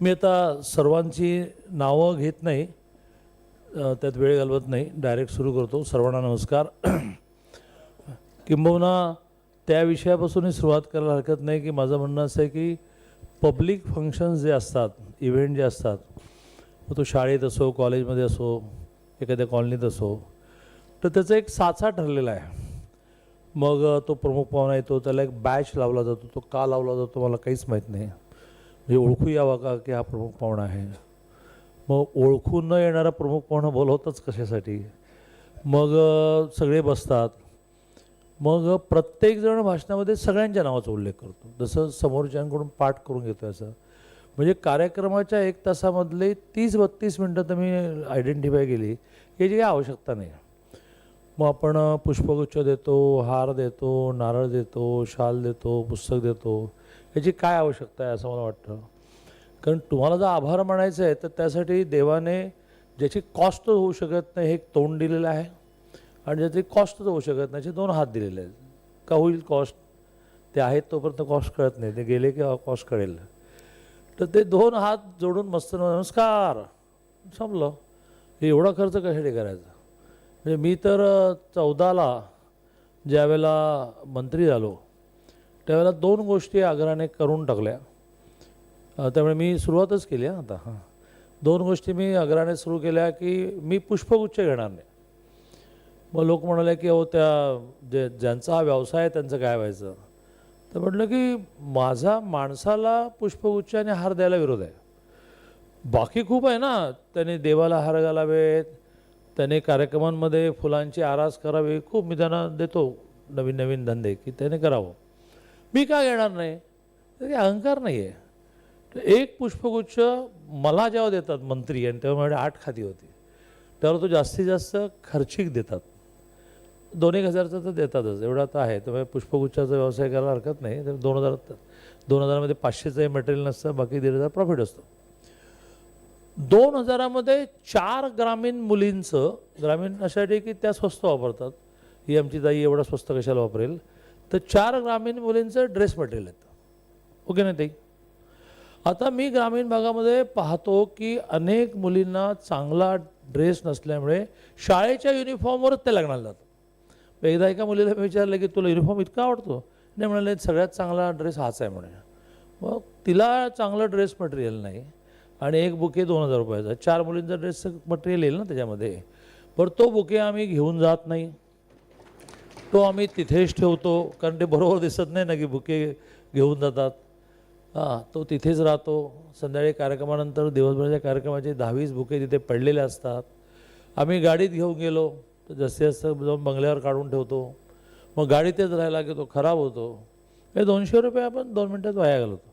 मी आता सर्वांची नावं घेत नाही त्यात वेळ घालवत नाही. डायरेक्ट सुरू करतो. सर्वांना नमस्कार. किंबहुना त्या विषयापासूनही सुरुवात करायला हरकत नाही की माझं म्हणणं असं आहे की पब्लिक फंक्शन्स जे असतात इव्हेंट जे असतात मग तो शाळेत असो कॉलेजमध्ये असो एखाद्या कॉलनीत असो तर त्याचा एक साचा ठरलेला आहे. मग तो प्रमुख पाहुणा येतो त्याला एक बॅच लावला जातो तो का लावला जातो मला काहीच माहीत नाही. म्हणजे ओळखू यावा का की हा प्रमुख पाहुणा आहे. मग ओळखून न येणारा प्रमुख पाहुणा बोलवतच कशासाठी? मग सगळे बसतात. मग प्रत्येकजण भाषणामध्ये सगळ्यांच्या नावाचा उल्लेख करतो. जसं समोरच्यांकडून पाठ करून घेतो असं. म्हणजे कार्यक्रमाच्या एक तासामधले तीस बत्तीस मिनटं तर मी आयडेंटिफाय केली याची काही आवश्यकता नाही. मग आपण पुष्पगुच्छ देतो हार देतो नारळ देतो शाल देतो पुस्तक देतो. याची काय आवश्यकता आहे असं मला वाटतं. कारण तुम्हाला जर आभार मानायचं आहे तर त्यासाठी देवाने ज्याची कॉस्ट होऊ शकत नाही हे एक तोंड दिलेलं आहे. आणि ज्याची कॉस्ट होऊ शकत नाही त्याचे दोन हात दिलेले आहेत. का होईल कॉस्ट ते आहेत तोपर्यंत कॉस्ट कळत नाही. ते गेले की कॉस्ट कळेल. तर ते दोन हात जोडून मस्त नमस्कार. संपलं. हे एवढा खर्च कशासाठी करायचा? म्हणजे मी तर चौदाला ज्यावेळेला मंत्री झालो त्यावेळेला दोन गोष्टी आग्राने करून टाकल्या. त्यामुळे मी सुरुवातच केली आहे आता हां. दोन गोष्टी मी आग्राने सुरू केल्या की मी पुष्पगुच्छ घेणार नाही. मग लोक म्हणाले की अहो त्या जे ज्यांचा हा व्यवसाय आहे त्यांचं काय व्हायचं? तर म्हटलं की माझा माणसाला पुष्पगुच्छ आणि हार द्यायला विरोध आहे. बाकी खूप आहे ना त्याने देवाला हार घालावेत त्याने कार्यक्रमांमध्ये फुलांची आरास करावी. खूप मी त्यांना देतो नवीन नवीन धंदे की त्याने करावं. मी का घेणार नाही? तर अहंकार नाही आहे तर एक पुष्पगुच्छ मला जेव्हा देतात मंत्री आणि तेव्हा माझ्याकडे आठ खाती होती त्यावर तो जास्तीत जास्त खर्चिक देतात. दोन एक हजारचं तर देतातच एवढा तर आहे. त्यामुळे पुष्पगुच्छाचा व्यवसाय करायला हरकत नाही तर दोन हजार दोन हजारामध्ये पाचशेचं मटेरियल नसतं बाकी दीड हजार प्रॉफिट असतं. दोन हजारामध्ये चार ग्रामीण मुलींचं ग्रामीण अशासाठी की त्या स्वस्त वापरतात. ही आमची ताई एवढा स्वस्त कशाला वापरेल? तर चार ग्रामीण मुलींचं ड्रेस मटेरियल येतं ओके ना ताई? आता मी ग्रामीण भागामध्ये पाहतो की अनेक मुलींना चांगला ड्रेस नसल्यामुळे शाळेच्या युनिफॉर्मवरच ते लग्नाला जातात. एकदा एका मुलीला मी विचारलं की तुला युनिफॉर्म इतका आवडतो? नाही म्हणाले सगळ्यात चांगला ड्रेस हाच आहे म्हणे. मग तिला चांगलं ड्रेस मटेरियल नाही आणि एक बुके दोन हजार रुपयाचा. चार मुलींचा ड्रेस मटेरियल येईल ना त्याच्यामध्ये. पर तो बुके आम्ही घेऊन जात नाही. तो आम्ही तिथेच ठेवतो कारण ते बरोबर दिसत नाही ना की बुके घेऊन जातात. हां तो तिथेच राहतो. संध्याकाळी कार्यक्रमानंतर दिवसभराच्या कार्यक्रमाचे दहावीस बुके तिथे पडलेले असतात. आम्ही गाडीत घेऊन गेलो तर जास्तीत जास्त जाऊन बंगल्यावर काढून ठेवतो. मग गाडीतच राहायला की तो खराब होतो. हे दोनशे रुपये आपण दोन मिनटात वाया घालवतो.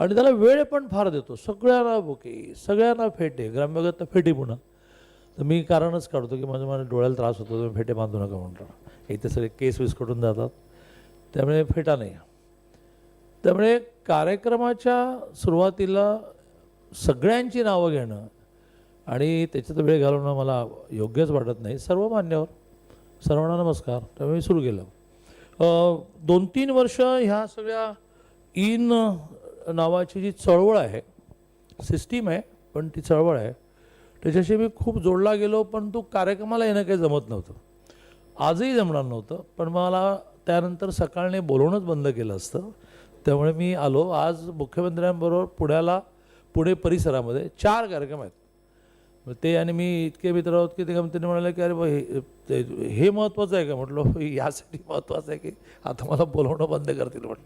आणि त्याला वेळ पण फार देतो. सगळ्यांना बुके सगळ्यांना फेटे ग्रामभागात तर फेटे पुन्हा. तर मी कारणच काढतो की माझ्या मला डोळ्याला त्रास होतो तुम्ही फेटे बांधू नका म्हणतो इथे सगळे केस विस्कटून जातात. त्यामुळे फेटा नाही. त्यामुळे कार्यक्रमाच्या सुरुवातीला सगळ्यांची नावं घेणं आणि त्याच्यात वेळ घालवणं मला योग्यच वाटत नाही. सर्व मान्यवर. सर्वांना नमस्कार. त्यामुळे मी सुरू केलं. दोन तीन वर्ष ह्या सगळ्या इन नावाची जी चळवळ आहे सिस्टीम आहे पण ती चळवळ आहे त्याच्याशी मी खूप जोडला गेलो पण तो कार्यक्रमाला येणं काही जमत नव्हतं. आजही जमणार नव्हतं पण मला त्यानंतर सकाळने बोलवणंच बंद केलं असतं. त्यामुळे मी आलो. आज मुख्यमंत्र्यांबरोबर पुण्याला पुणे परिसरामध्ये चार कार्यक्रम आहेत. मग ते आणि मी इतके मित्र आहोत की ते गमतीने म्हणाले की अरे बा हे हे महत्त्वाचं आहे का? म्हटलं हो, यासाठी महत्त्वाचं आहे की आता मला बोलवणं बंद करतील म्हटलं.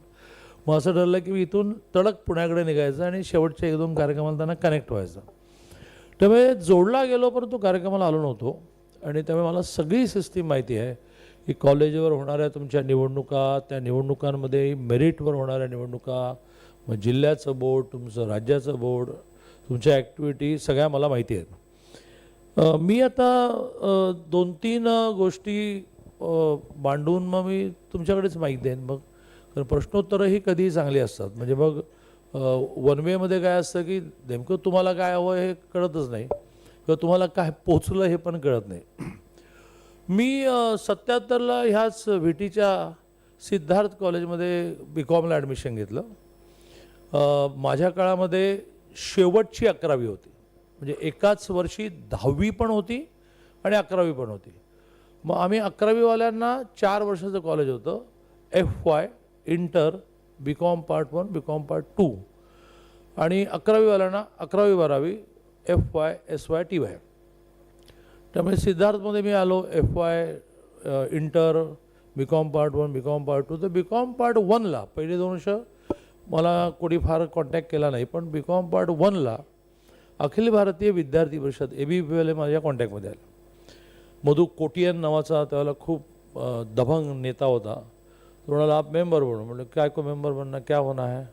मग असं ठरलं की मी इथून तडक पुण्याकडे निघायचं आणि शेवटच्या एक दोन कार्यक्रमाला त्यांना कनेक्ट व्हायचं. त्यामुळे जोडला गेलो परंतु कार्यक्रमाला आलो नव्हतो. आणि त्यामुळे मला सगळी सिस्टीम माहिती आहे की कॉलेजवर होणाऱ्या तुमच्या निवडणुका त्या निवडणुकांमध्ये मेरिटवर होणाऱ्या निवडणुका मग जिल्ह्याचं बोर्ड तुमचं राज्याचं बोर्ड तुमच्या ॲक्टिव्हिटी सगळ्या मला माहिती आहेत. मी आता दोन तीन गोष्टी मांडून मग मी तुमच्याकडेच माहीत देईन. मग कारण प्रश्नोत्तरही कधीही चांगली असतात. म्हणजे मग वन वेमध्ये काय असतं की नेमकं तुम्हाला काय हवं हे कळतच नाही. किंवा तुम्हाला काय पोचलं हे पण कळत नाही. मी सत्याहत्तरला ह्याच व्हिटीच्या सिद्धार्थ कॉलेजमध्ये बी कॉमला ॲडमिशन घेतलं. माझ्या काळामध्ये शेवटची अकरावी होती. म्हणजे एकाच वर्षी दहावी पण होती आणि अकरावी पण होती. मग आम्ही अकरावीवाल्यांना चार वर्षाचं कॉलेज होतं. F Y inter B com part one B com part two. आणि अकरावीवाल्यांना अकरावी बारावी F Y S Y T Y. त्यामुळे सिद्धार्थमध्ये मी आलो F Y inter B com part one B com part two. तर बी कॉम पार्ट वनला पहिले दोन वर्ष मला कोणी फार कॉन्टॅक्ट केला नाही पण बी कॉम पार्ट वनला अखिल भारतीय विद्यार्थी परिषद ए बी पी एल माझ्या कॉन्टॅक्टमध्ये आलं. मधु कोटियन नावाचा त्यावेळेला खूप दभंग नेता होता. तो म्हणाला आप मेंबर बनू. म्हणलं काय को मेंबर बनणं क्या होणार आहे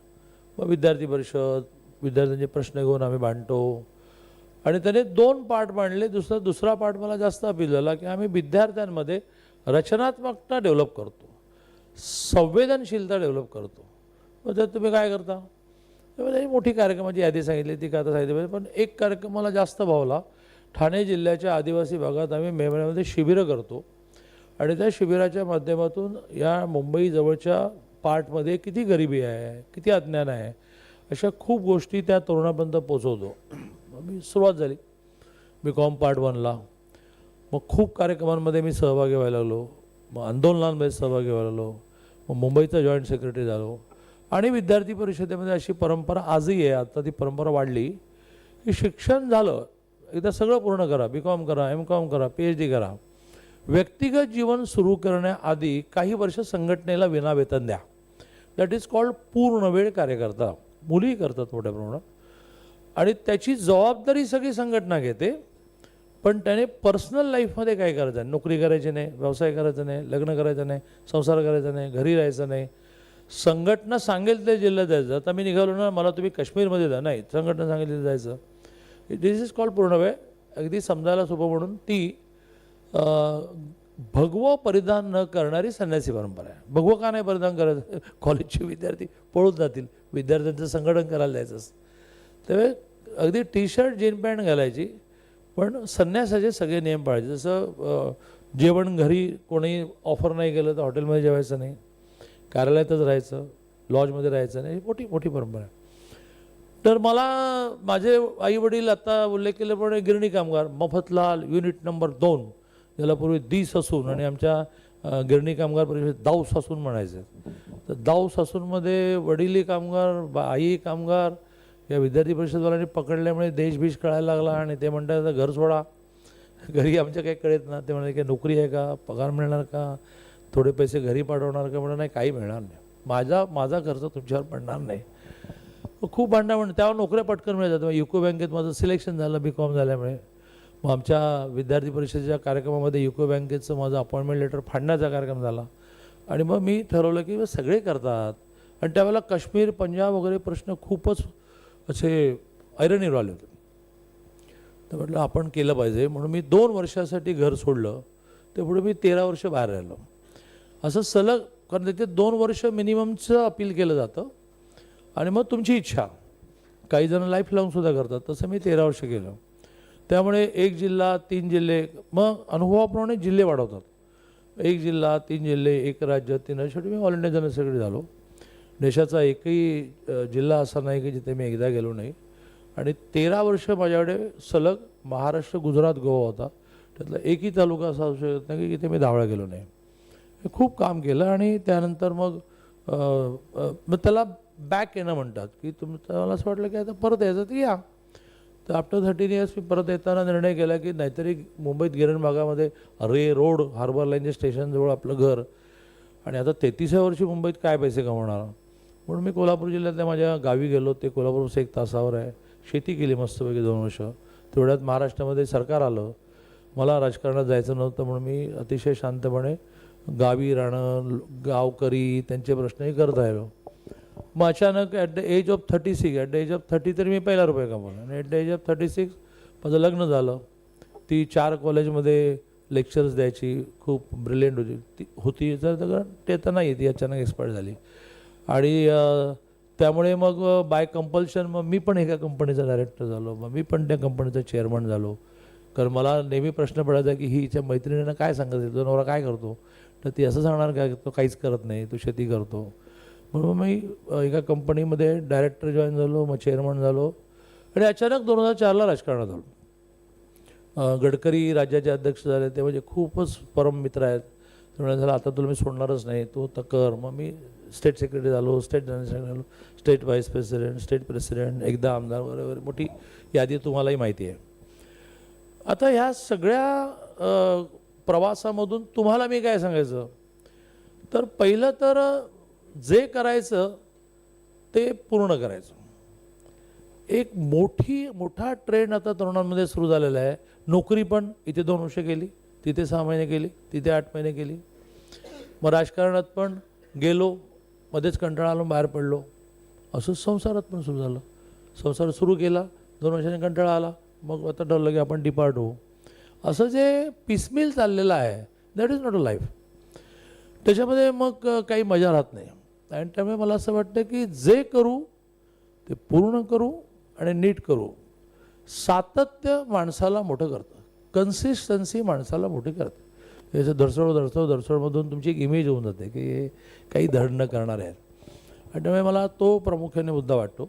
मग विद्यार्थी परिषद विद्यार्थ्यांचे प्रश्न घेऊन आम्ही मांडतो आणि त्याने दोन पार्ट मांडले दुसरा दुसरा पार्ट मला जास्त अपील झाला की आम्ही विद्यार्थ्यांमध्ये रचनात्मकता डेव्हलप करतो. संवेदनशीलता डेव्हलप करतो. मग त्यात तुम्ही काय करता? तेव्हा मोठी कार्यक्रमाची यादी सांगितली ती का आता सांगितली पाहिजे. पण एक कार्यक्रम मला जास्त भावला. ठाणे जिल्ह्याच्या आदिवासी भागात आम्ही मे महिन्यामध्ये शिबिरं करतो. आणि त्या शिबिराच्या माध्यमातून या मुंबईजवळच्या पार्टमध्ये किती गरिबी आहे किती अज्ञान आहे अशा खूप गोष्टी त्या तरुणापर्यंत पोचवतो मी सुरुवात झाली. बी कॉम पार्ट वनला मग खूप कार्यक्रमांमध्ये मी सहभागी व्हायला लागलो. मग आंदोलनांमध्ये सहभागी व्हायला लागलो. मग मुंबईचा जॉईंट सेक्रेटरी झालो. आणि विद्यार्थी परिषदेमध्ये अशी परंपरा आजही आहे. आता ती परंपरा वाढली की शिक्षण झालं एकदा सगळं पूर्ण करा. बी कॉम करा एम कॉम करा पी एच डी करा. व्यक्तिगत जीवन सुरू करण्याआधी काही वर्ष संघटनेला विनावेतन द्या. दॅट इज कॉल्ड पूर्णवेळ कार्यकर्ता. मुलीही करतात मोठ्या प्रमाणात. आणि त्याची जबाबदारी सगळी संघटना घेते पण त्याने पर्सनल लाईफमध्ये काय करायचं? आहे नोकरी करायची नाही व्यवसाय करायचा नाही लग्न करायचं नाही संसार करायचा नाही घरी राहायचं नाही. संघटना सांगेल त्या जिल्ह्यात जायचं. आता मी निघालो ना मला तुम्ही काश्मीरमध्ये जा. नाही संघटना सांगितली जायचं. दिस इज कॉल्ड पूर्णवेळ. अगदी समजायला सोपं म्हणून ती भगवं परिधान न करणारी संन्यासी परंपरा आहे. भगवं का नाही परिधान करायचं कॉलेजचे विद्यार्थी पळून जातील. विद्यार्थ्यांचं संघटन करायला जायचं असतं. त्यामुळे अगदी टी शर्ट जीन पॅन्ट घालायची पण संन्यासाचे सगळे नियम पाळायचे. जसं जेवण घरी कोणी ऑफर नाही केलं तर हॉटेलमध्ये जेवायचं नाही. कार्यालयातच राहायचं लॉजमध्ये राहायचं नाही. मोठी मोठी परंपरा. आहे तर मला माझे आई वडील आता उल्लेख केल्याप्रमाणे गिरणी कामगार मफतलाल युनिट नंबर दोन ज्याला पूर्वी दी ससून आणि आमच्या गिरणी कामगार परिषद दाऊ सासून म्हणायचे. तर दाऊ सासूनमध्ये वडीलही कामगार बा आई कामगार या विद्यार्थी परिषदवाल्यांनी पकडल्यामुळे देशभीष कळायला लागला आणि ते म्हणतात घर सोडा. घरी आमच्या काही कळत ना. ते म्हणाले की नोकरी आहे का? पगार मिळणार का? थोडे पैसे घरी पाठवणार का? म्हणून नाही काही मिळणार नाही. माझा माझा खर्च तुमच्यावर पडणार नाही. खूप भांडा म्हणून त्यावर नोकऱ्या पटकन मिळतात. युको बँकेत माझं सिलेक्शन झालं बी कॉम झाल्यामुळे. मग आमच्या विद्यार्थी परिषदेच्या कार्यक्रमामध्ये युको बँकेचं माझं अपॉइंटमेंट लेटर फाडण्याचा कार्यक्रम झाला. आणि मग मी ठरवलं की सगळे करतात. आणि त्यावेळेला काश्मीर पंजाब वगैरे प्रश्न खूपच असे ऐरणीवर आले होते. तर म्हटलं आपण केलं पाहिजे. म्हणून मी दोन वर्षासाठी घर सोडलं. ते पुढे मी तेरा वर्ष बाहेर राहिलो. असं सलग कारण तिथे दोन वर्ष मिनिममचं अपील केलं जातं. आणि मग तुमची इच्छा. काही जण लाईफ लाँग सुद्धा करतात. तसं मी तेरा वर्ष केलं. त्यामुळे एक जिल्हा तीन जिल्हे मग अनुभवाप्रमाणे जिल्हे वाढवतात. एक जिल्हा तीन जिल्हे एक राज्य तीन राज्य. शेवटी मी ऑल इंडिया जनरल सेक्रेटरी झालो. देशाचा एकही जिल्हा असा नाही की जिथे मी एकदा गेलो नाही. आणि तेरा वर्ष माझ्याकडे सलग महाराष्ट्र गुजरात गोवा होता. त्यातला एकही तालुका असा असू शकत नाही की जिथे मी धावळा गेलो नाही. खूप काम केलं आणि त्यानंतर मग मग त्याला बॅक येणं म्हणतात. की तुम मला असं वाटलं की आता परत यायचं तर या. तर आफ्टर थर्टीन इयर्स मी परत येताना निर्णय केला की नाहीतरी मुंबईत गिरण भागामध्ये रे रोड हार्बर लाईनच्या स्टेशनजवळ आपलं घर. आणि आता तेहतीसव्या वर्षी मुंबईत काय पैसे कमवणार? म्हणून मी कोल्हापूर जिल्ह्यातल्या माझ्या गावी गेलो. ते कोल्हापूरपासून एक तासावर आहे. शेती केली मस्तपैकी दोन वर्ष. तेवढ्यात महाराष्ट्रामध्ये सरकार आलं. मला राजकारणात जायचं नव्हतं म्हणून मी अतिशय शांतपणे गावी राहणं गावकरी त्यांचे प्रश्नही करत आहे मग अचानक at the age of thirty six at the age of thirty तरी मी पहिला रुपये कमवला. आणि at the age of thirty six माझं लग्न झालं. ती चार कॉलेजमध्ये लेक्चर्स द्यायची. खूप ब्रिलियंट होती. ती होती तर तर ते तर नाही ती अचानक एक्सपायर झाली. आणि त्यामुळे मग बाय कंपल्शन मग मी पण एका कंपनीचा डायरेक्टर झालो. मग मी पण त्या कंपनीचा चेअरमन झालो. कारण मला नेहमी प्रश्न पडायचा की ही हिच्या मैत्रिणीनं काय सांगत आहे? नवरा काय करतो? तर ती असं सांगणार काय तो काहीच करत नाही. तो शेती करतो. म्हणून मी एका कंपनीमध्ये डायरेक्टर जॉईन झालो मग चेअरमन झालो आणि अचानक दोन हजार चारला राजकारणात आलो. गडकरी राज्याचे अध्यक्ष झाले ते म्हणजे खूपच परम मित्र आहेत. त्यामुळे झालं आता तुला मी सोडणारच नाही तू तर कर. मग मी स्टेट सेक्रेटरी झालो स्टेट जनरल सेक्रेटरी झालो state vice president state president एकदा आमदार वगैरे वगैरे मोठी यादी तुम्हालाही माहिती आहे. आता ह्या सगळ्या प्रवासामधून तुम्हाला मी काय सांगायचं? तर पहिलं तर जे करायचं ते पूर्ण करायचं. एक मोठी मोठा ट्रेंड आता तरुणांमध्ये सुरू झालेला आहे. नोकरी पण इथे दोन वर्ष केली तिथे सहा महिने केली तिथे आठ महिने केली मग राजकारणात पण गेलो मध्येच कंटाळा आलो बाहेर पडलो. असंच संसारात पण सुरू झालं. संसार सुरू केला दोन वर्षांनी कंटाळा आला मग आता ठरलं की आपण डिपार्ट होऊ. असं जे पिसमिल चाललेलं आहे that is not a life त्याच्यामध्ये मग काही मजा राहत नाही. आणि त्यामुळे मला असं वाटतं की जे करू ते पूर्ण करू आणि नीट करू. सातत्य माणसाला मोठं करतं. कन्सिस्टन्सी माणसाला मोठी करते. त्याचं धडसड धडसड धडसडमधून तुमची एक इमेज होऊन जाते की हे काही धड न करणारे आहेत. आणि त्यामुळे मला तो प्रामुख्याने मुद्दा वाटतो.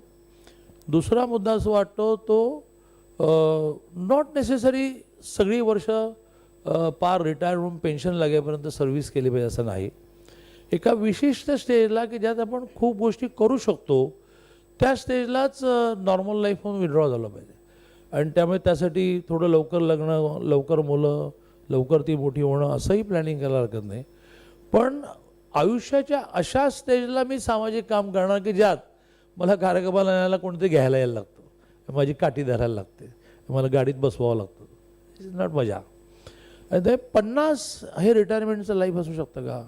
दुसरा मुद्दा असं वाटतो तो नॉट नेसेसरी सगळी वर्ष पार रिटायर होऊन पेन्शन लागेपर्यंत सर्व्हिस केली पाहिजे असं नाही. एका विशिष्ट स्टेजला की ज्यात आपण खूप गोष्टी करू शकतो त्या स्टेजलाच नॉर्मल लाईफमधून विड्रॉ झालं पाहिजे. आणि त्यामुळे त्यासाठी थोडं लवकर लग्न लवकर मुलं लवकर ती मोठी होणं असंही प्लॅनिंग करायला हरकत नाही. पण आयुष्याच्या अशा स्टेजला मी सामाजिक काम करणार की ज्यात मला कार्यक्रमाला न्यायला कोणते घ्यायला यायला लागतं. माझी काठी धरायला लागते. मला गाडीत बसवावं लागतं. इज नॉट मजा. आणि ते पन्नास हे रिटायरमेंटचं लाईफ असू शकतं का?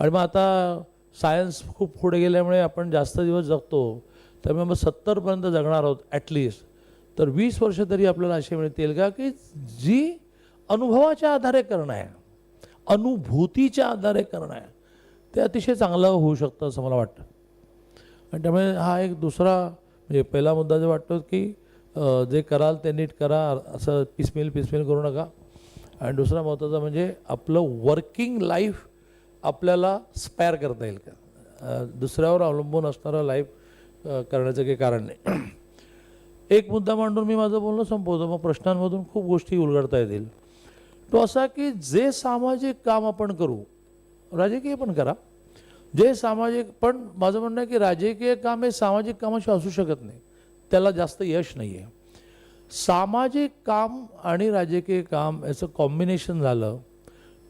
आणि मग आता सायन्स खूप पुढे गेल्यामुळे आपण जास्त दिवस जगतो त्यामुळे मग सत्तरपर्यंत जगणार आहोत ॲटलिस्ट तर वीस वर्ष तरी आपल्याला असे मिळतील का की जी अनुभवाच्या आधारे करणं आहे अनुभूतीच्या आधारे करणं आहे ते अतिशय चांगलं होऊ शकतं असं मला वाटतं. आणि त्यामुळे हा एक दुसरा म्हणजे पहिला मुद्दा जो वाटतो की जे कराल ते नीट करा असं पिसमिल पिसमिल करू नका. आणि दुसरा महत्त्वाचा म्हणजे आपलं वर्किंग लाईफ आपल्याला स्पॅर करता येईल का? दुसऱ्यावर अवलंबून असणारं लाईफ करण्याचं काही कारण नाही. एक मुद्दा मांडून मी माझं बोलणं संपवतो. मग प्रश्नांमधून खूप गोष्टी उलगडता येतील. तो असा की जे सामाजिक काम आपण करू राजकीय पण करा. जे सामाजिक पण माझं म्हणणं आहे की राजकीय काम हे सामाजिक कामाशी असू शकत नाही. त्याला जास्त यश नाही आहे सामाजिक काम आणि राजकीय काम याचं कॉम्बिनेशन झालं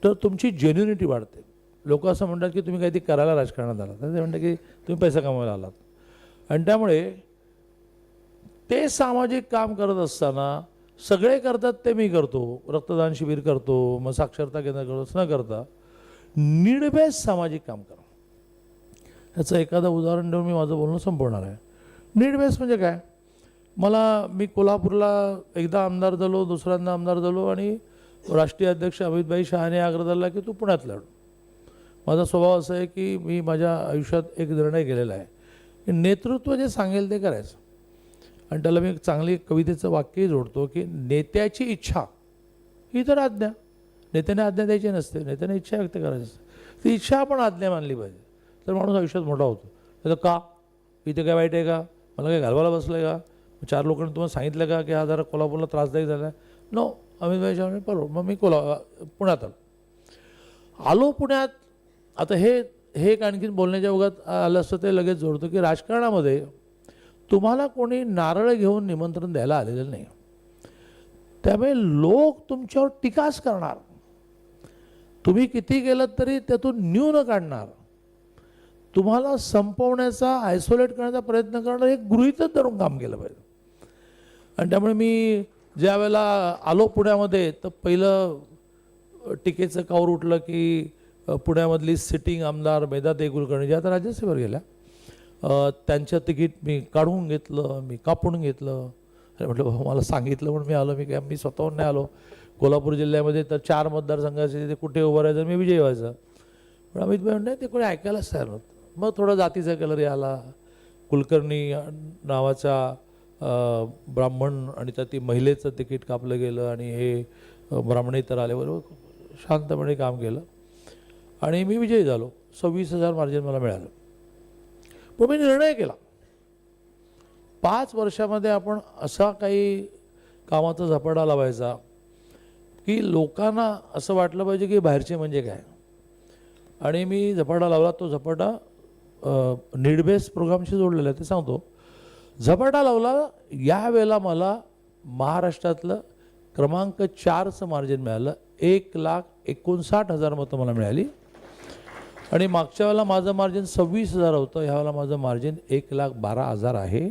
तर तुमची जेन्युनिटी वाढते. लोक असं म्हणतात की तुम्ही काहीतरी करायला राजकारणात आलात. तर ते म्हणतात की तुम्ही पैसा कमवायला आलात. आणि त्यामुळे ते सामाजिक काम करत असताना सगळे करतात ते मी करतो. रक्तदान शिबिर करतो मग साक्षरता केंद्र करतो असं न करता. निर्भेस सामाजिक काम करा. ह्याचं एखादं उदाहरण देऊन मी माझं बोलणं संपवणार आहे. निर्भेस म्हणजे काय? मला मी कोल्हापूरला एकदा आमदार झालो दुसऱ्यांदा आमदार झालो आणि राष्ट्रीय अध्यक्ष अमितभाई शहाने आग्रह धरला की तू पुण्यात लढ. माझा स्वभाव असा आहे की मी माझ्या आयुष्यात एक निर्णय केलेला आहे. की नेतृत्व जे सांगेल ते करायचं. आणि त्याला मी एक चांगली कवितेचं वाक्यही जोडतो की नेत्याची इच्छा ही तर आज्ञा. नेत्याने आज्ञा द्यायची नसते. नेत्याने इच्छा व्यक्त करायची असते ती इच्छा आपण आज्ञा मानली पाहिजे. तर माणूस आयुष्यात मोठा होतो. तर का? इथे काय वाईट आहे का? मला काय घालवायला बसलं आहे का? चार लोकांनी तुम्हाला सांगितलं का की हा जरा कोल्हापूरला त्रासदायक झाला आहे नो अमित भाई बरोबर मग मी कोल्हा पुण्यात आलो. आलो पुण्यात आता हे हे एक आणखीन बोलण्याच्या ओघात आलं असतं ते लगेच जोडतो की राजकारणामध्ये तुम्हाला कोणी नारळ घेऊन निमंत्रण द्यायला आलेलं नाही. त्यामुळे लोक तुमच्यावर टीकाच करणार. तुम्ही किती केलं तरी त्यातून न्यून काढणार. तुम्हाला संपवण्याचा आयसोलेट करण्याचा प्रयत्न करणं हे गृहितच धरून काम केलं पाहिजे. आणि त्यामुळे मी ज्या वेळेला आलो पुण्यामध्ये तर पहिलं टीकेचं कावर उठलं की पुण्यामधली सिटिंग आमदार मेधाताई कुलकर्णी ज्या आता राज्यसभेवर गेल्या. त्यांचं तिकीट मी काढून घेतलं मी कापून घेतलं. अरे म्हटलं बाबा मला सांगितलं म्हणून मी आलो मी काय मी स्वतःहून नाही आलो. कोल्हापूर जिल्ह्यामध्ये तर चार मतदारसंघाचे तिथे कुठे उभं राहायचं मी विजय व्हायचं. पण अमित भाई नाही ते कोणी ऐकायलाच तयार नव्हतं. मग थोडा जातीचा कलर आला. कुलकर्णी नावाचा ब्राह्मण आणि त्या ती महिलेचं तिकीट कापलं गेलं आणि हे अ, ब्राह्मणेतर आले बरोबर शांतपणे काम केलं. आणि मी विजयी झालो. सव्वीस हजार मार्जिन मला मिळालं. पण मी निर्णय केला. पाच वर्षामध्ये आपण असा काही कामाचा झपाटा लावायचा की लोकांना असं वाटलं पाहिजे की बाहेरचे म्हणजे काय? आणि मी झपाटा लावला. तो झपाटा निडबेस प्रोग्रामशी जोडलेला आहे ते सांगतो. झपाटा लावला. यावेळेला मला महाराष्ट्रातलं क्रमांक चारचं मार्जिन मिळालं. एक लाख एकोणसाठ हजार मतं मला मिळाली. आणि मागच्या वेळेला माझं मार्जिन सव्वीस हजार होतं ह्यावेळेला माझं मार्जिन एक लाख बारा हजार आहे.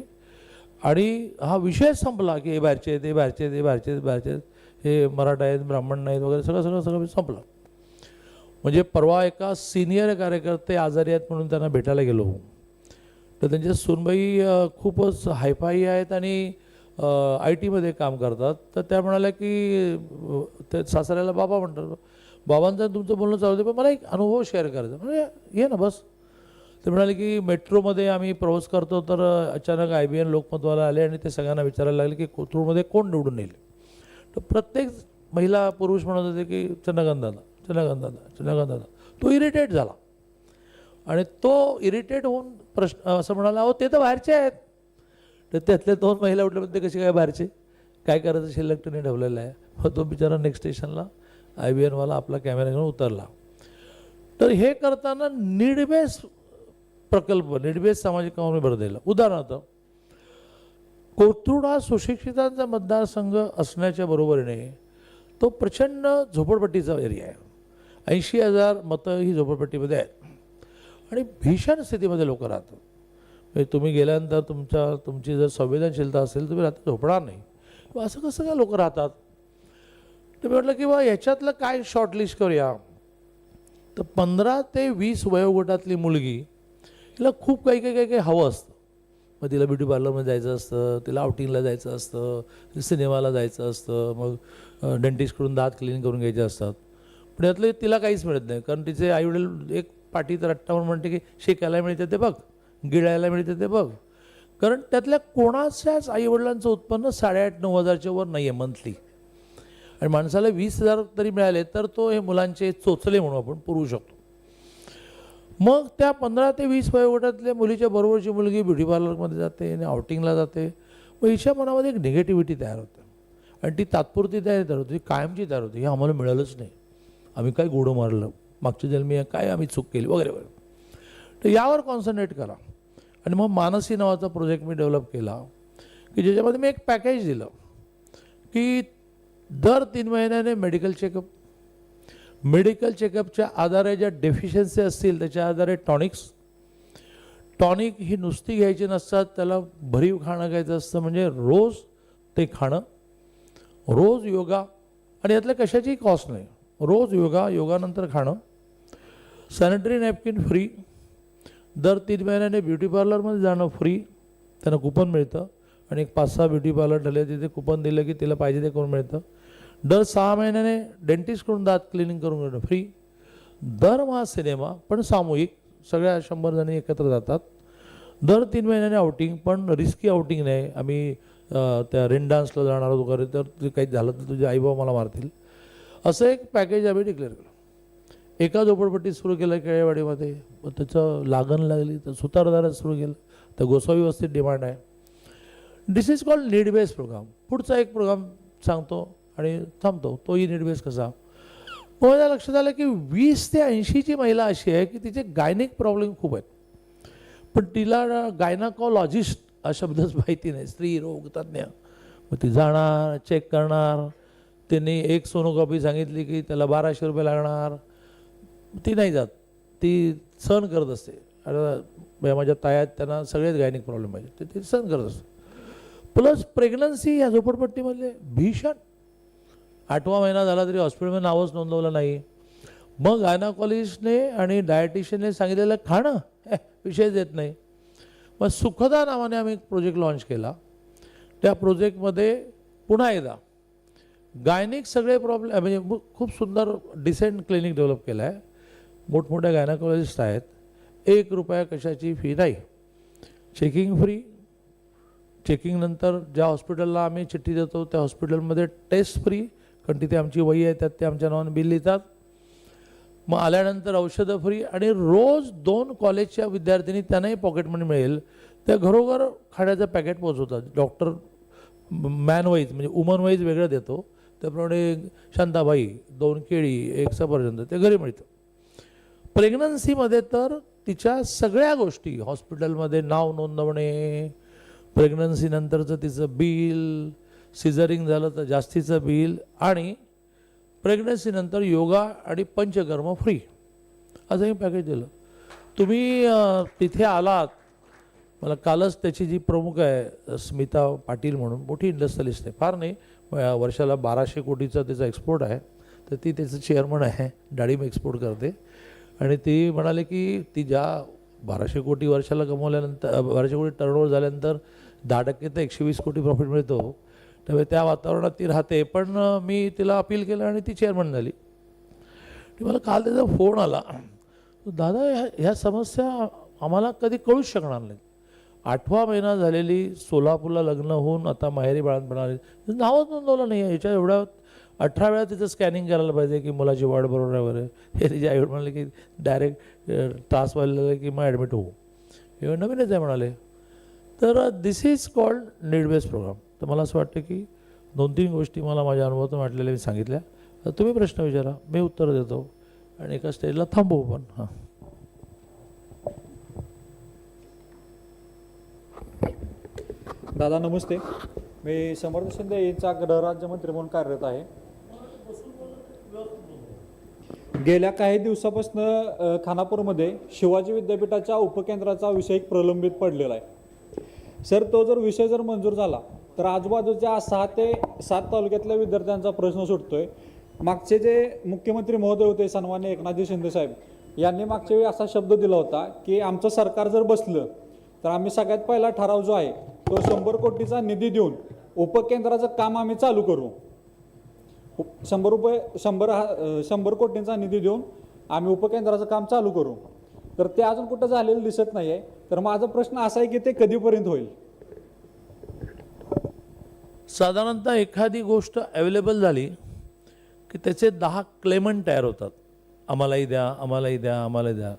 आणि हा विषय संपला की हे बाहेरचे आहेत, हे बाहेरचे आहेत, हे बाहेरचे आहेत, बाहेरचे आहेत, हे मराठा आहेत ब्राह्मण नाहीत वगैरे सगळं सगळं सगळं संपलं. म्हणजे परवा एका सिनियर कार्यकर्ते आजारी आहेत म्हणून त्यांना भेटायला गेलो. तर त्यांच्या सुनबाई खूपच हायफाई आहेत आणि आय टीमध्ये काम करतात. तर त्या म्हणाल्या की ते सासऱ्याला बाबा म्हणतात बाबांचं तुमचं बोलणं चालू होतं पण मला एक अनुभव शेअर करायचा. म्हणजे ये ना बस. ते म्हणाले की मेट्रोमध्ये आम्ही प्रवास करतो तर अचानक आय बी एन लोकमतवाला आले आणि ते सगळ्यांना विचारायला लागले की कोथरूडमध्ये कोण निवडून येईल? तर प्रत्येक महिला पुरुष म्हणत होते की चंद्रकांत दादा चंद्रकांत तो इरिटेट झाला. आणि तो इरिटेट होऊन प्रश्न असं म्हणाला अहो ते तर बाहेरचे आहेत. तर त्यातले दोन महिला उठले कशी कसे काय बाहेरचे? काय करायचं? शिल्लक त्याने ठेवलेलं आहे. मग तो बिचारा नेक्स्ट स्टेशनला आय बी एनवाला आपला कॅमेरा घेऊन उतरला. तर हे करताना नीडबेस प्रकल्प नीडबेस सामाजिक कामाने भर दिला. उदाहरणार्थ कोथरूड हा सुशिक्षितांचा मतदारसंघ असण्याच्या बरोबरीने तो प्रचंड झोपडपट्टीचा एरिया आहे. ऐंशी हजार मतं ही झोपडपट्टीमध्ये आहेत. आणि भीषण स्थितीमध्ये लोक राहतात. म्हणजे तुम्ही गेल्यानंतर तुमच्या तुमची जर संवेदनशीलता असेल तुम्ही रात्री झोपणार नाही. असं कसं काय लोक राहतात? तर मी म्हटलं की बा ह्याच्यातलं काय शॉर्टलिस्ट करूया? तर पंधरा ते वीस वयोगटातली मुलगी तिला खूप काही काही काही काही हवं असतं. मग तिला ब्युटी पार्लरमध्ये जायचं असतं तिला आउटिंगला जायचं असतं सिनेमाला जायचं असतं मग डेंटिस्टकडून दात क्लीन करून घ्यायचे असतात. पण यातले तिला काहीच मिळत नाही कारण तिचे आईवडील एक पाठी तर अठ्ठावन्न म्हणते की शिकायला मिळते ते बघ गिळायला मिळते ते बघ. कारण त्यातल्या कोणाच्याच आईवडिलांचं उत्पन्न साडेआठ नऊ हजारच्या वर नाही आहे मंथली आणि माणसाला वीस हजार तरी मिळाले तर तो हे मुलांचे चोचले म्हणून आपण पुरवू शकतो. मग त्या पंधरा ते वीस वयोगटातल्या मुलीच्या बरोबरची मुलगी ब्युटी पार्लरमध्ये जाते आणि आउटिंगला जाते. मग हिच्या मनामध्ये एक निगेटिव्हिटी तयार होते. आणि ती तात्पुरती तयार तयार होती कायमची तयार होती. हे आम्हाला मिळालंच नाही. आम्ही काय गोडं मारलं? मागच्या जन्मी काय आम्ही चूक केली? वगैरे वगैरे. तर यावर कॉन्सन्ट्रेट करा. आणि मग मानसी नावाचा प्रोजेक्ट मी डेव्हलप केला की ज्याच्यामध्ये मी एक पॅकेज दिलं की दर तीन महिन्याने मेडिकल चेकअप मेडिकल चेकअपच्या आधारे ज्या डेफिशियन्सी असतील त्याच्या आधारे टॉनिक्स टॉनिक ही नुसती घ्यायची नसतात त्याला भरीव खाणं घ्यायचं असतं म्हणजे रोज ते खाणं रोज योगा आणि यातल्या कशाचीही कॉस्ट नाही. रोज योगा योगानंतर खाणं. सॅनिटरी नॅपकिन फ्री दर तीन महिन्याने ब्युटी पार्लरमध्ये जाणं फ्री त्यांना कुपन मिळतं. आणि एक पाच सहा ब्युटी पार्लर ठरले तिथे कुपन दिलं की तिला पाहिजे ते करून मिळतं. दर सहा महिन्याने डेंटिस्टकडून दात क्लिनिंग करून घेणं फ्री दरमहा सिनेमा पण सामूहिक. सगळ्या शंभर जणी एकत्र जातात. दर तीन महिन्याने आउटिंग पण रिस्की आउटिंग नाही. आम्ही त्या रेन डान्सला जाणार आहोत वगैरे तर ते काही झालं तर तुझे आईबाबा मला मारतील. असं एक पॅकेज आम्ही डिक्लेअर केलं. एका झोपडपट्टीत सुरू केलं केळेवाडीमध्ये. मग त्याचं लागण लागली तर सुतारदारात सुरू केलं. तर गोसावी वस्तीत डिमांड आहे. This is called need base program पुढचा एक प्रोग्राम सांगतो. आणि थांबतो तोही नीड कसा? मग माझ्या लक्षात आलं की वीस ते ऐंशीची महिला अशी आहे की तिचे गायनिक प्रॉब्लेम खूप आहेत. पण तिला गायनाकॉलॉजिस्ट हा शब्दच माहिती नाही. स्त्री रोग तज्ज्ञ मग ती जाणार चेक करणार. त्यांनी एक सोनोकॉपी सांगितली की त्याला बाराशे रुपये लागणार. ती नाही जात. ती सहन करत असते. आता माझ्या तायात त्यांना सगळेच गायनिक प्रॉब्लेम पाहिजे ते ती सहन करत असते प्लस प्रेग्नन्सी या झोपडपट्टीमधले भीषण आठवा महिना झाला तरी हॉस्पिटलमध्ये नावच नोंदवलं नाही. मग गायनाकॉलिस्टने आणि डायटिशियनने सांगितलेलं खाणं हे, देत नाही. मग सुखदा नावाने आम्ही एक प्रोजेक्ट लॉन्च केला. त्या प्रोजेक्टमध्ये पुन्हा एकदा गायनिक सगळे प्रॉब्लेम म्हणजे खूप सुंदर डिसेंट क्लिनिक डेव्हलप केलं आहे मोठमोठ्या गायनाकॉलॉजिस्ट आहेत. एक रुपया कशाची फी नाही. चेकिंग फ्री चेकिंगनंतर ज्या हॉस्पिटलला आम्ही चिठ्ठी देतो त्या हॉस्पिटलमध्ये टेस्ट फ्री कारण तिथे आमची वही आहे त्यात ते आमच्या नावाने बिल लिहितात. मग आल्यानंतर औषधं फ्री आणि रोज दोन कॉलेजच्या विद्यार्थिनी त्यांनाही पॉकेट मनी मिळेल. त्या घरोघर खाण्याचं पॅकेट पोचवतात डॉक्टर मॅन वाईज म्हणजे वुमन वाईज वेगळं देतो. त्याप्रमाणे शांताबाई दोन केळी एक सफरचंद ते घरी मिळतं. प्रेग्नन्सीमध्ये तर तिच्या सगळ्या गोष्टी हॉस्पिटलमध्ये नाव नोंदवणे प्रेग्नन्सीनंतरचं तिचं बिल सिझरिंग झालं तर जास्तीचं बिल आणि प्रेग्नन्सीनंतर योगा आणि पंचकर्म फ्री असं मी पॅकेज दिलं. तुम्ही तिथे आलात. मला कालच त्याची जी प्रमुख आहे स्मिता पाटील म्हणून मोठी इंडस्ट्रियलिस्ट आहे. फार नाही वर्षाला बाराशे कोटीचा त्याचा एक्सपोर्ट आहे. तर ती त्याचं चेअरमन आहे. डाळिंब एक्सपोर्ट करते. आणि ती म्हणाले की ती ज्या बाराशे कोटी वर्षाला कमवल्यानंतर बाराशे कोटी टर्नओव्हर झाल्यानंतर दहा टक्के तर एकशे वीस कोटी प्रॉफिट मिळतो. त्यामुळे त्या वातावरणात ती राहते. पण मी तिला अपील केलं आणि ती चेअरमन झाली. मला काल त्याचा फोन आला. दादा ह्या ह्या समस्या आम्हाला कधी कळूच शकणार नाही आठवा महिना झालेली सोलापूरला लग्न होऊन आता माहेरी बाळांपणा आले नावच नोंदवलं नाही आहे. याच्या एवढ्या अठरा वेळा तिचं स्कॅनिंग करायला पाहिजे की मुलाची वाढ बरोबर आहे वगैरे हे तिच्या आई म्हणाले की डायरेक्ट त्रास व्हायला की मग ॲडमिट होऊ. हे नवीनच आहे म्हणाले. तर this is called need based program तर मला असं वाटतं की दोन तीन गोष्टी मला माझ्या अनुभवातून वाटलेल्या मी सांगितल्या. तर तुम्ही प्रश्न विचारा मी उत्तर देतो आणि एका स्टेजला थांबवू पण. हां. दादा नमस्ते. मी समर्थ शिंदे यांचा गृहराज्यमंत्री म्हणून कार्यरत आहे. गेल्या काही दिवसापासून खानापूरमध्ये शिवाजी विद्यापीठाच्या उपकेंद्राचा विषय एक प्रलंबित पडलेला आहे. सर तो जर विषय जर मंजूर झाला तर आजूबाजूच्या सहा ते सात तालुक्यातल्या विद्यार्थ्यांचा प्रश्न सुटतोय. मागचे जे मुख्यमंत्री महोदय होते सन्मान्य एकनाथजी शिंदे साहेब यांनी मागच्या वेळी असा शब्द दिला होता की आमचं सरकार जर बसलं तर आम्ही सगळ्यात पहिला ठराव जो आहे तो शंभर कोटीचा निधी देऊन उपकेंद्राचं काम आम्ही चालू करू. शंभर रुपये शंभर हा शंभर कोटींचा निधी देऊन आम्ही उपकेंद्राचं काम चालू करू. तर ते अजून कुठं झालेलं दिसत नाही आहे तर माझा प्रश्न असा आहे की ते कधीपर्यंत होईल? साधारणतः एखादी गोष्ट अवेलेबल झाली की त्याचे दहा क्लेमंट तयार होतात. आम्हालाही द्या आम्हालाही द्या आम्हालाही द्या.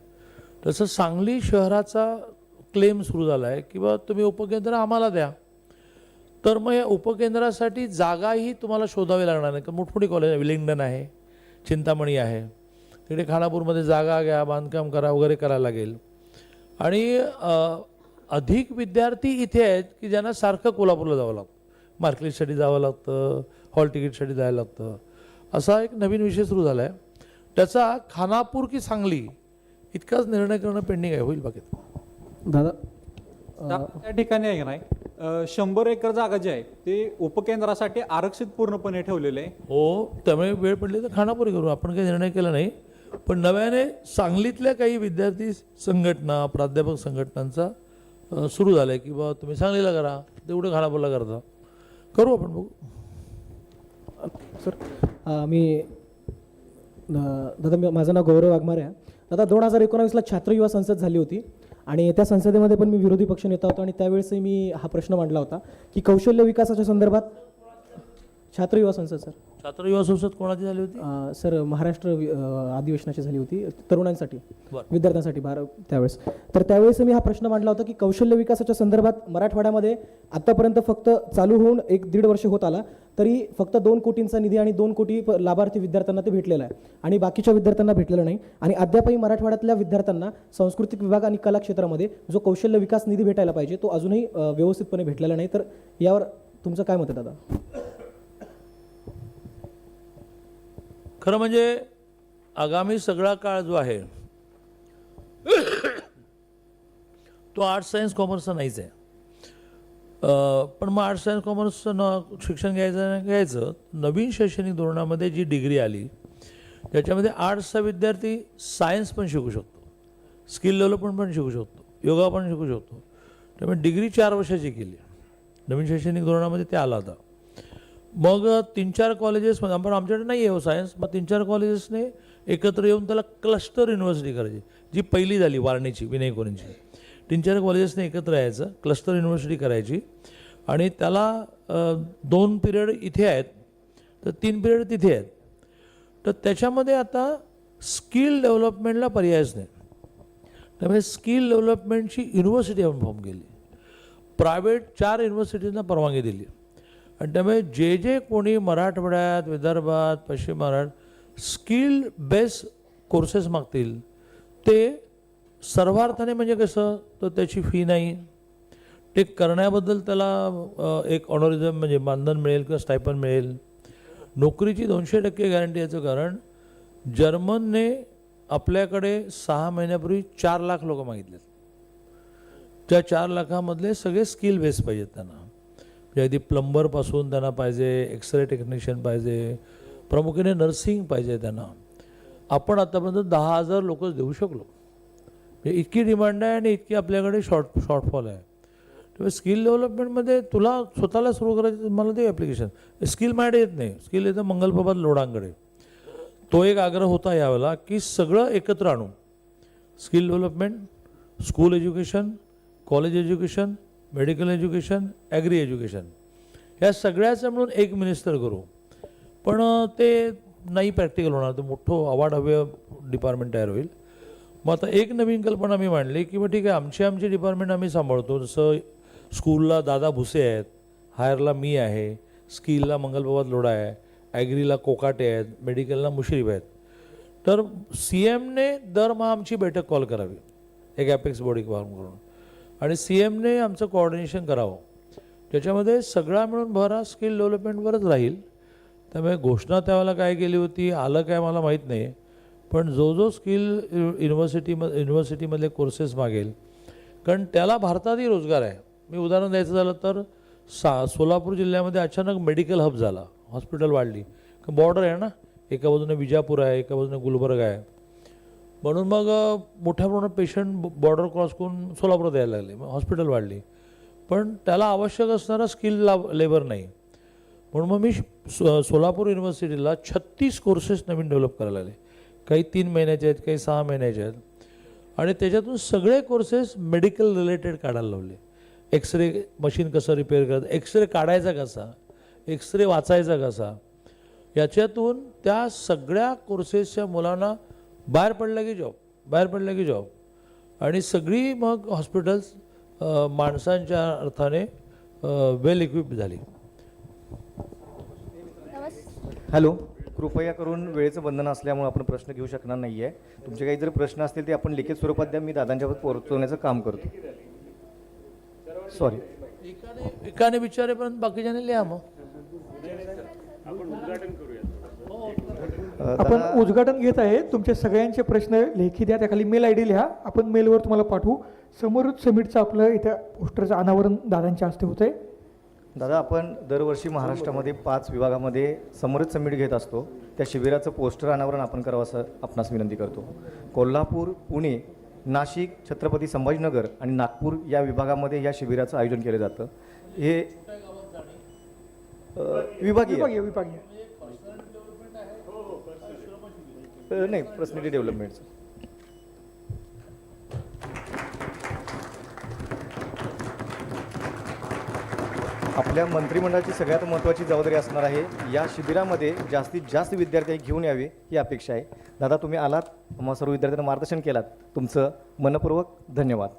तसं सांगली शहराचा क्लेम सुरू झाला आहे किंवा तुम्ही उपकेंद्र आम्हाला द्या. तर मग या उपकेंद्रासाठी जागाही तुम्हाला शोधावी लागणार नाही. कारण मोठमोठी कॉलेज आहे विलिंग्डन आहे चिंतामणी आहे. तिकडे खानापूरमध्ये जागा घ्या बांधकाम करा वगैरे करायला लागेल. आणि अधिक विद्यार्थी इथे आहेत की ज्यांना सारखं कोल्हापूरला जावं लागतं. मार्कलिस्टसाठी जावं लागतं हॉल तिकीटसाठी जायला लागतं. असा एक नवीन विषय सुरू झाला आहे त्याचा खानापूर की सांगली इतकाच निर्णय करणं पेंडिंग आहे. होईल बाकी. दादा? त्या ठिकाणी आहे की नाही? शंभर एकर जागा जी आहे ती उपकेंद्रासाठी आरक्षित पूर्णपणे ठेवलेले आहे. हो त्यामुळे वेळ पडली तर खानापुरी करू. आपण काही निर्णय केला नाही. पण नव्याने सांगलीतल्या काही विद्यार्थी संघटना प्राध्यापक संघटनांचा सुरू झालं आहे की बा तुम्ही सांगलीला करा. तेवढं खानापूरला करता. करू आपण बघू. सर मी दादा मी माझं नाव गौरव वाघमारे आहे. दादा दोन हजार एकोणावीसला छात्र युवा संसद झाली होती आणि त्या संसदेमध्ये पण मी विरोधी पक्ष नेता होतो आणि त्यावेळेसही मी हा प्रश्न मांडला होता की कौशल्य विकासाच्या संदर्भात छात्र युवा संसद सर. छात्र युवा संसद कोणाची झाली होती? अ, सर महाराष्ट्र वि- अ, अधिवेशनाची झाली होती. तरुणांसाठी बरं. विद्यार्थ्यांसाठी बारा त्यावेळेस. तर त्यावेळेस मी हा प्रश्न मांडला होता की कौशल्य विकासाच्या संदर्भात मराठवाड्यामध्ये आतापर्यंत फक्त चालू होऊन एक दीड वर्ष होत आला तरी फक्त दोन कोटींचा निधी आणि दोन कोटी प- लाभार्थी विद्यार्थ्यांना ते भेटलेला आहे. आणि बाकीच्या विद्यार्थ्यांना भेटलेलं नाही. आणि अद्यापही मराठवाड्यातल्या विद्यार्थ्यांना सांस्कृतिक विभाग आणि कला क्षेत्रामध्ये जो कौशल्य विकास निधी भेटायला पाहिजे तो अजूनही अ, व्यवस्थितपणे भेटलेला नाही. तर यावर तुमचं काय मत आहे दादा? खरं म्हणजे आगामी सगळा काळ जो आहे तो आर्ट्स सायन्स कॉमर्सचा नाहीच आहे. पण मग आर्ट्स सायन्स कॉमर्सचं न शिक्षण घ्यायचं घ्यायचं नवीन शैक्षणिक धोरणामध्ये जी डिग्री आली त्याच्यामध्ये आर्ट्सचा विद्यार्थी सायन्स पण शिकू शकतो. स्किल डेव्हलपमेंट पण शिकू शकतो. योगा पण शिकू शकतो. त्यामुळे डिग्री चार वर्षाची केली. नवीन शैक्षणिक धोरणामध्ये ते आला होता. मग तीन चार कॉलेजेसमध्ये आपण आमच्याकडे नाही आहे हो सायन्स मग तीन चार कॉलेजेसने एकत्र येऊन त्याला क्लस्टर युनिव्हर्सिटी करायची जी पहिली झाली वारणीची विनय कोरेंची. तीन चार कॉलेजेसने एकत्र यायचं क्लस्टर युनिव्हर्सिटी करायची. आणि त्याला दोन पिरियड इथे आहेत तर तीन पिरियड तिथे आहेत. तर त्याच्यामध्ये आता स्किल डेव्हलपमेंटला पर्यायच नाही. त्यामुळे स्किल डेव्हलपमेंटची युनिव्हर्सिटी आपण फॉर्म केली. प्रायव्हेट चार युनिव्हर्सिटीजना परवानगी दिली. आणि त्यामुळे जे जे कोणी मराठवाड्यात विदर्भात पश्चिम महाराष्ट्र स्किल बेस कोर्सेस मागतील ते सर्वार्थाने म्हणजे कसं? तर त्याची फी नाही. ते करण्याबद्दल त्याला एक ऑनरिझम म्हणजे मानधन मिळेल किंवा स्टायपन मिळेल. नोकरीची दोनशे टक्के गॅरंटी याचं कारण जर्मनने आपल्याकडे सहा महिन्यापूर्वी चार लाख लोक मागितलेत. त्या चार लाखामधले सगळे स्किल बेस पाहिजेत त्यांना. म्हणजे अगदी प्लंबरपासून त्यांना पाहिजे एक्सरे टेक्निशियन पाहिजे प्रामुख्याने नर्सिंग पाहिजे त्यांना. आपण आतापर्यंत दहा हजार लोकच देऊ शकलो. म्हणजे इतकी डिमांड आहे आणि इतकी आपल्याकडे शॉर्ट शॉर्टफॉल आहे. त्यामुळे स्किल डेव्हलपमेंटमध्ये तुला स्वतःला सुरू करायचं मला ते ॲप्लिकेशन स्किल माझ्याकडे येत नाही. स्किल येतं मंगलप्रभात लोडांकडे. तो एक आग्रह होता यावेळेला की सगळं एकत्र आणू. Skill development school education college education medical education agri education. ह्या सगळ्याचं मिळून एक मिनिस्टर करू. पण ते नाही प्रॅक्टिकल होणार. ते मोठं अवाढव्य हवे डिपार्टमेंट तयार होईल. मग आता एक नवीन कल्पना मी मांडली की मग ठीक आहे आमची आमची डिपार्टमेंट आम्ही सांभाळतो. जसं स्कूलला दादा भुसे आहेत हायरला मी आहे स्किलला मंगलप्रभात लोढा आहे ॲग्रीला कोकाटे आहेत मेडिकलला मुश्रीफ आहेत. तर सी एमने दरमहा आमची बैठक कॉल करावी. एक ॲपेक्स बॉडी फॉर्म करून. आणि सी एमने आमचं कोऑर्डिनेशन करावं. त्याच्यामध्ये सगळा मिळून भर हा स्किल डेव्हलपमेंटवरच राहील. त्यामुळे घोषणा त्यावेळेला काय केली होती आलं काय मला माहीत नाही. पण जो जो स्किल युनिव्हर्सिटीम युनिव्हर्सिटीमधले कोर्सेस मागेल. कारण त्याला भारतातही रोजगार आहे. मी उदाहरण द्यायचं झालं तर सा सोलापूर जिल्ह्यामध्ये अचानक मेडिकल हब झाला. हॉस्पिटल वाढली. बॉर्डर आहे ना? एका बाजूने विजापूर आहे एका बाजूने गुलबर्ग आहे. म्हणून मग मोठ्या प्रमाणात पेशंट बॉर्डर क्रॉस करून सोलापुरात यायला लागले. मग हॉस्पिटल वाढली. पण त्याला आवश्यक असणारा स्किल ला लेबर नाही. म्हणून मग मी सो सोलापूर युनिव्हर्सिटीला छत्तीस कोर्सेस नवीन डेव्हलप करायला लागले. काही तीन महिन्याचे आहेत काही सहा महिन्याचे आहेत. आणि त्याच्यातून सगळे कोर्सेस मेडिकल रिलेटेड काढायला लावले. एक्सरे मशीन कसं रिपेअर करत एक्सरे काढायचा कसा एक्सरे वाचायचा कसा. याच्यातून त्या सगळ्या कोर्सेसच्या मुलांना बाहेर पडलं की जॉब बाहेर पडलं की जॉब आणि सगळी मग हॉस्पिटल्स माणसांच्या अर्थाने वेल इक्विप्ड झाली. हॅलो कृपया करून वेळेचं बंधन असल्यामुळे आपण प्रश्न घेऊ शकणार नाही आहे तुमचे काही जर प्रश्न असतील ते आपण लिखित स्वरूपात द्या मी दादांच्यावर पोहोचवण्याचं काम करतो. सॉरी एकाने एकाने विचारेपर्यंत बाकीच्याने लिहा मग. आपण उद्घाटन घेत आहे. तुमचे सगळ्यांचे प्रश्न लेखी द्या. त्याखाली मेल आय डी लिहा. आपण मेलवर तुम्हाला पाठवू. समोरच समिटचं आपलं इथं पोस्टरचं अनावरण दादांच्या हस्ते होतं आहे दादा आपण दरवर्षी महाराष्ट्रामध्ये पाच विभागामध्ये समृद्ध समिट घेत असतो. त्या शिबिराचं पोस्टर अनावरण आपण करावं असं आपणास विनंती करतो. कोल्हापूर पुणे नाशिक छत्रपती संभाजीनगर आणि नागपूर या विभागामध्ये या शिबिराचं आयोजन केलं जातं. हे विभागीय विभागीय विभागीय अ, नाही पर्सनॅलिटी डेव्हलपमेंटचं आपल्या मंत्रिमंडळाची सगळ्यात महत्त्वाची जबाबदारी असणार आहे या शिबिरामध्ये जास्तीत जास्त विद्यार्थी घेऊन यावे ही अपेक्षा आहे. दादा तुम्ही आलात आम्हा सर्व विद्यार्थ्यांना मार्गदर्शन केलात. तुमचं मनपूर्वक धन्यवाद.